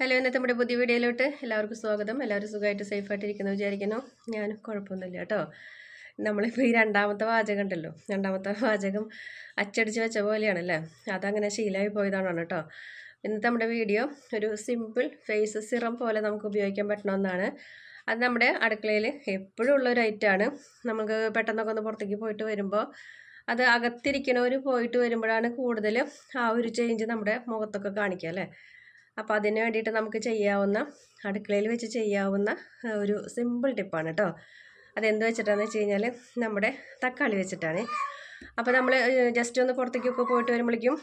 Hello ഇന്നത്തെ നമ്മുടെ പുതിയ വീഡിയോയിലോട്ട് എല്ലാവർക്കും സ്വാഗതം. എല്ലാവരും സുഖമായിട്ട് സേഫായിട്ട് ഇരിക്കുന്നു വിചാരിക്കുന്നു. ഞാൻ കുഴപ്പമൊന്നുമില്ല കേട്ടോ. നമ്മളിപ്പോൾ ഈ രണ്ടാമത്തെ വാചകം ഉണ്ടല്ലോ. രണ്ടാമത്തെ വാചകം അച്ചടിച്ച് വെച്ച പോലെയാണല്ലേ? അതങ്ങനെ ശീലമായി പോയതാണ് കേട്ടോ. ഇന്നത്തെ നമ്മുടെ വീഡിയോ ഒരു സിമ്പിൾ ഫേസ് സിറം പോലെ നമുക്ക് ഉപയോഗിക്കാൻ പറ്റണമെന്നാണ് അത് നമ്മുടെ അടുക്കളയിൽ എപ്പോഴും ഉള്ള ഒരു ഐറ്റമാണ് നമുക്ക് പെട്ടെന്നൊക്കെ ഒന്ന് പുറത്തേക്ക് പോയിട്ട് വരുമ്പോൾ അത് അകത്തിരിക്കണവർ പോയിട്ട് വരുമ്പോഴാണ് കൂടുതൽ ആ ഒരു ചേഞ്ച് നമ്മുടെ മുഖത്തൊക്കെ കാണിക്കുക അല്ലേ? അപ്പോൾ അതിന് വേണ്ടിയിട്ട് നമുക്ക് ചെയ്യാവുന്ന അടുക്കളയിൽ വെച്ച് ചെയ്യാവുന്ന ഒരു സിമ്പിൾ ടിപ്പാണ് കേട്ടോ അതെന്ത് വെച്ചിട്ടാണെന്ന് വെച്ച് കഴിഞ്ഞാൽ നമ്മുടെ തക്കാളി വെച്ചിട്ടാണ്. അപ്പോൾ നമ്മൾ ജസ്റ്റ് ഒന്ന് പുറത്തേക്കൊക്കെ പോയിട്ട് വരുമ്പോഴേക്കും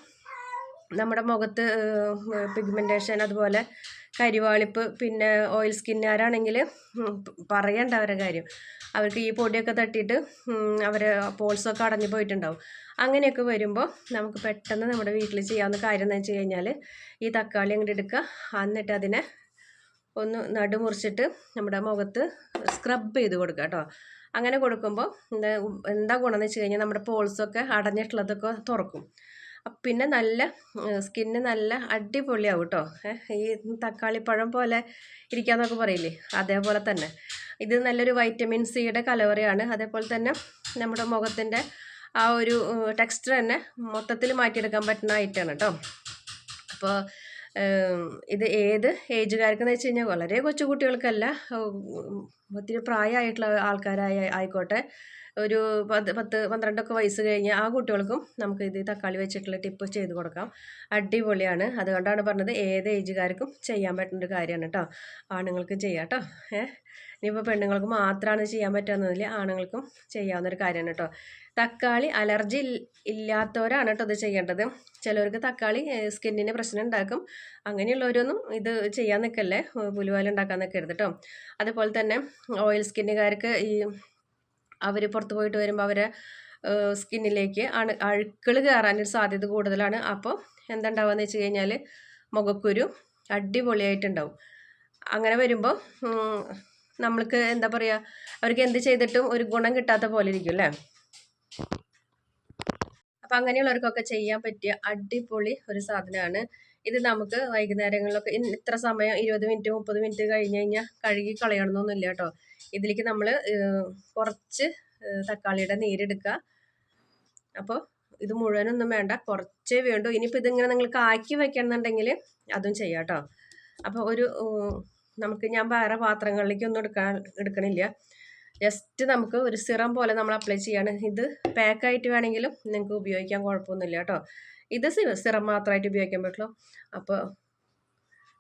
നമ്മുടെ മുഖത്ത് പിഗ്മെന്റേഷൻ അതുപോലെ കരിവാളിപ്പ് പിന്നെ ഓയിൽ സ്കിന്നുകാരാണെങ്കിൽ പറയണ്ട അവരുടെ കാര്യം. അവർക്ക് ഈ പൊടിയൊക്കെ തട്ടിയിട്ട് അവർ പോൾസൊക്കെ അടഞ്ഞു പോയിട്ടുണ്ടാവും. അങ്ങനെയൊക്കെ വരുമ്പോൾ നമുക്ക് പെട്ടെന്ന് നമ്മുടെ വീട്ടിൽ ചെയ്യാവുന്ന കാര്യം എന്ന് വെച്ച് കഴിഞ്ഞാൽ ഈ തക്കാളി അങ്ങോട്ട് എടുക്കുക. എന്നിട്ട് അതിനെ ഒന്ന് നടുമുറിച്ചിട്ട് നമ്മുടെ മുഖത്ത് സ്ക്രബ് ചെയ്ത് കൊടുക്കുക കേട്ടോ. അങ്ങനെ കൊടുക്കുമ്പോൾ എന്താ എന്താ ഗുണമെന്ന് വെച്ച് കഴിഞ്ഞാൽ നമ്മുടെ പോൾസൊക്കെ അടഞ്ഞിട്ടുള്ളതൊക്കെ തുറക്കും. പിന്നെ നല്ല സ്കിന്ന് നല്ല അടിപൊളിയാവും കേട്ടോ ഈ തക്കാളിപ്പഴം പോലെ ഇരിക്കാന്നൊക്കെ പറയില്ലേ? അതേപോലെ തന്നെ. ഇത് നല്ലൊരു വൈറ്റമിൻ സിയുടെ കലവറയാണ് അതേപോലെ തന്നെ നമ്മുടെ മുഖത്തിന്റെ ആ ഒരു ടെക്സ്ചർ തന്നെ മൊത്തത്തിൽ മാറ്റിയെടുക്കാൻ പറ്റുന്ന ഐറ്റമാണ് കേട്ടോ അപ്പോൾ ഇത് ഏത് ഏജുകാർക്കെന്ന് വെച്ച് കഴിഞ്ഞാൽ വളരെ കൊച്ചു കുട്ടികൾക്കല്ല ഒത്തിരി പ്രായമായിട്ടുള്ള ആൾക്കാരായ ആയിക്കോട്ടെ ഒരു പത്ത് പത്ത് പന്ത്രണ്ടൊക്കെ വയസ്സ് കഴിഞ്ഞ് ആ കുട്ടികൾക്കും നമുക്ക് ഇത് തക്കാളി വെച്ചിട്ടുള്ള ടിപ്പ് ചെയ്ത് കൊടുക്കാം. അടിപൊളിയാണ്. അതുകൊണ്ടാണ് പറഞ്ഞത് ഏത് ഏജുകാർക്കും ചെയ്യാൻ പറ്റുന്ന ഒരു കാര്യമാണ് കേട്ടോ ആണുങ്ങൾക്കും ചെയ്യാം കേട്ടോ ഏഹ് ഇനിയിപ്പോൾ പെണ്ണുങ്ങൾക്ക് മാത്രമാണ് ചെയ്യാൻ പറ്റുന്നതിൽ ആണുങ്ങൾക്കും ചെയ്യാവുന്ന ഒരു കാര്യമാണ് കേട്ടോ. തക്കാളി അലർജി ഇല്ലാത്തവരാണ് കേട്ടോ ഇത് ചെയ്യേണ്ടത്. ചിലവർക്ക് തക്കാളി സ്കിന്നിന് പ്രശ്നം ഉണ്ടാക്കും. അങ്ങനെയുള്ളവരൊന്നും ഇത് ചെയ്യാൻ നിൽക്കല്ലേ പുലുവാല ഉണ്ടാക്കാൻ നിൽക്കരുത് കേട്ടോ. അതുപോലെ തന്നെ ഓയിൽ സ്കിന്നുകാർക്ക് ഈ അവർ പുറത്ത് പോയിട്ട് വരുമ്പോൾ അവരെ സ്കിന്നിലേക്ക് അണു അഴുക്കൾ കയറാനൊരു സാധ്യത കൂടുതലാണ്. അപ്പോൾ എന്താ ഉണ്ടാവുകയെന്ന് വെച്ച് കഴിഞ്ഞാൽ മുഖക്കുരു അടിപൊളിയായിട്ടുണ്ടാവും. അങ്ങനെ വരുമ്പോൾ നമ്മൾക്ക് എന്താ പറയുക അവർക്ക് എന്ത് ചെയ്തിട്ടും ഒരു ഗുണം കിട്ടാത്ത പോലെ ഇരിക്കും അല്ലേ? അപ്പം അങ്ങനെയുള്ളവർക്കൊക്കെ ചെയ്യാൻ പറ്റിയ അടിപൊളി ഒരു സാധനമാണ്. ഇത് നമുക്ക് വൈകുന്നേരങ്ങളിലൊക്കെ ഇത്ര സമയം ഇരുപത് മിനിറ്റ് മുപ്പത് മിനിറ്റ് കഴിഞ്ഞ് കഴിഞ്ഞാൽ കഴുകി കളയണമെന്നൊന്നുമില്ല കേട്ടോ. ഇതിലേക്ക് നമ്മൾ കുറച്ച് തക്കാളിയുടെ നീരെടുക്കുക. അപ്പോൾ ഇത് മുഴുവനൊന്നും വേണ്ട കുറച്ചേ വേണ്ടൂ. ഇനിയിപ്പോൾ ഇതിങ്ങനെ നിങ്ങൾക്ക് ആക്കി വെക്കണമെന്നുണ്ടെങ്കിൽ അതും ചെയ്യാം കേട്ടോ. അപ്പോൾ ഒരു നമുക്ക് ഞാൻ വേറെ പാത്രങ്ങളിലേക്കൊന്നും എടുക്കാൻ എടുക്കണില്ല. ജസ്റ്റ് നമുക്ക് ഒരു സിറം പോലെ നമ്മൾ അപ്ലൈ ചെയ്യാണ്. ഇത് പാക്കായിട്ട് വേണമെങ്കിലും നിങ്ങൾക്ക് ഉപയോഗിക്കാൻ കുഴപ്പമൊന്നുമില്ല കേട്ടോ. ഇത് സിറം മാത്രമായിട്ട് ഉപയോഗിക്കാൻ പറ്റുള്ളൂ. അപ്പോൾ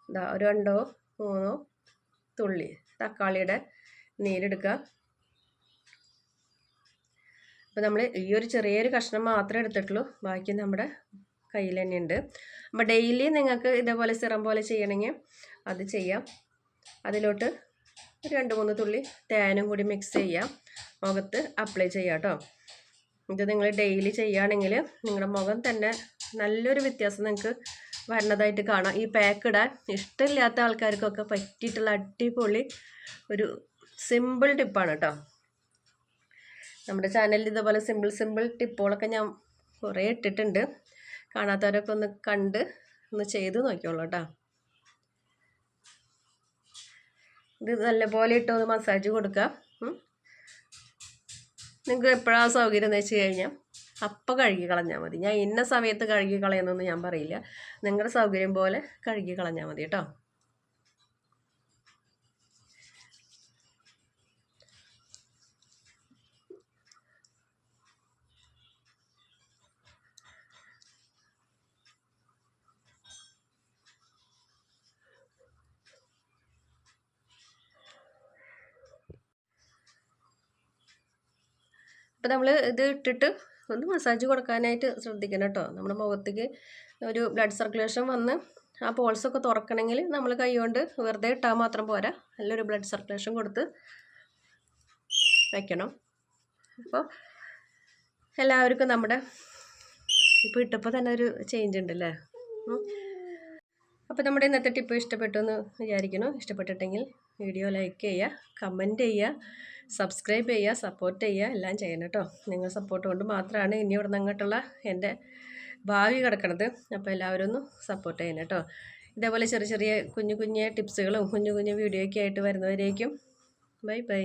എന്താ രണ്ടോ മൂന്നോ തുള്ളി തക്കാളിയുടെ നീരെടുക്കുക അപ്പോൾ നമ്മൾ ഈ ഒരു ചെറിയൊരു കഷ്ണം മാത്രമേ എടുത്തിട്ടുള്ളൂ. ബാക്കി നമ്മുടെ കയ്യിൽ തന്നെയുണ്ട്. അപ്പോൾ ഡെയിലി നിങ്ങൾക്ക് ഇതേപോലെ സിറം പോലെ ചെയ്യണമെങ്കിൽ അത് ചെയ്യാം. അതിലോട്ട് ഒരു രണ്ട് മൂന്ന് തുള്ളി തേനും കൂടി മിക്സ് ചെയ്യാം. മുഖത്ത് അപ്ലൈ ചെയ്യാം കേട്ടോ. ഇത് നിങ്ങൾ ഡെയിലി ചെയ്യുകയാണെങ്കിൽ നിങ്ങളുടെ മുഖം തന്നെ നല്ലൊരു വ്യത്യാസം നിങ്ങൾക്ക് വരുന്നതായിട്ട് കാണാം. ഈ പാക്ക് ഇടാൻ ഇഷ്ടമില്ലാത്ത ആൾക്കാർക്കൊക്കെ പറ്റിയിട്ടുള്ള അടിപൊളി ഒരു സിമ്പിൾ ടിപ്പാണ് കേട്ടോ. നമ്മുടെ ചാനലിൽ ഇതുപോലെ സിമ്പിൾ സിമ്പിൾ ടിപ്പുകളൊക്കെ ഞാൻ കുറേ ഇട്ടിട്ടുണ്ട്. കാണാത്തവരൊക്കെ ഒന്ന് കണ്ട് ഒന്ന് ചെയ്ത് നോക്കിയോളൂ കേട്ടോ. ഇത് നല്ലപോലെ ഇട്ടൊന്ന് മസാജ് കൊടുക്കുക. നിങ്ങൾക്ക് എപ്പോഴാണ് സൗകര്യം എന്ന് വെച്ച് കഴിഞ്ഞാൽ അപ്പം കഴുകി കളഞ്ഞാൽ മതി. ഞാൻ ഇന്ന സമയത്ത് കഴുകി കളയുന്നൊന്നും ഞാൻ പറയില്ല. നിങ്ങളുടെ സൗകര്യം പോലെ കഴുകി കളഞ്ഞാൽ മതി കേട്ടോ. അപ്പോൾ നമ്മൾ ഇത് ഇട്ടിട്ട് ഒന്ന് മസാജ് കൊടുക്കാനായിട്ട് ശ്രദ്ധിക്കണം കേട്ടോ. നമ്മുടെ മുഖത്തേക്ക് ഒരു ബ്ലഡ് സർക്കുലേഷൻ വന്ന് ആ പോൾസൊക്കെ തുറക്കണമെങ്കിൽ നമ്മൾ കൈ കൊണ്ട് വെറുതെ ഇട്ടാൽ മാത്രം പോരാ. നല്ലൊരു ബ്ലഡ് സർക്കുലേഷൻ കൊടുത്ത് വയ്ക്കണം അപ്പോൾ എല്ലാവർക്കും നമ്മുടെ ഇപ്പോൾ ഇട്ടപ്പോൾ തന്നെ ഒരു ചേഞ്ച് ഉണ്ടല്ലേ. അപ്പോൾ നമ്മുടെ ഇന്നത്തെ ടിപ്പ് ഇഷ്ടപ്പെട്ടു എന്ന് വിചാരിക്കുന്നു. ഇഷ്ടപ്പെട്ടിട്ടെങ്കിൽ വീഡിയോ ലൈക്ക് ചെയ്യുക കമന്റ് ചെയ്യുക സബ്സ്ക്രൈബ് ചെയ്യുക സപ്പോർട്ട് ചെയ്യുക എല്ലാം ചെയ്യണം കേട്ടോ. നിങ്ങൾ സപ്പോർട്ട് കൊണ്ട് മാത്രമാണ് ഇനി ഇവിടെ അങ്ങോട്ടുള്ള എന്റെ ഭാവി കിടക്കണത്. അപ്പോൾ എല്ലാവരും ഒന്ന് സപ്പോർട്ട് ചെയ്യണം കേട്ടോ. ഇതേപോലെ ചെറിയ ചെറിയ കുഞ്ഞു കുഞ്ഞു ടിപ്സുകളും കുഞ്ഞു കുഞ്ഞു വീഡിയോ ഒക്കെ ആയിട്ട് വരുന്നവരേക്കും. Bye bye.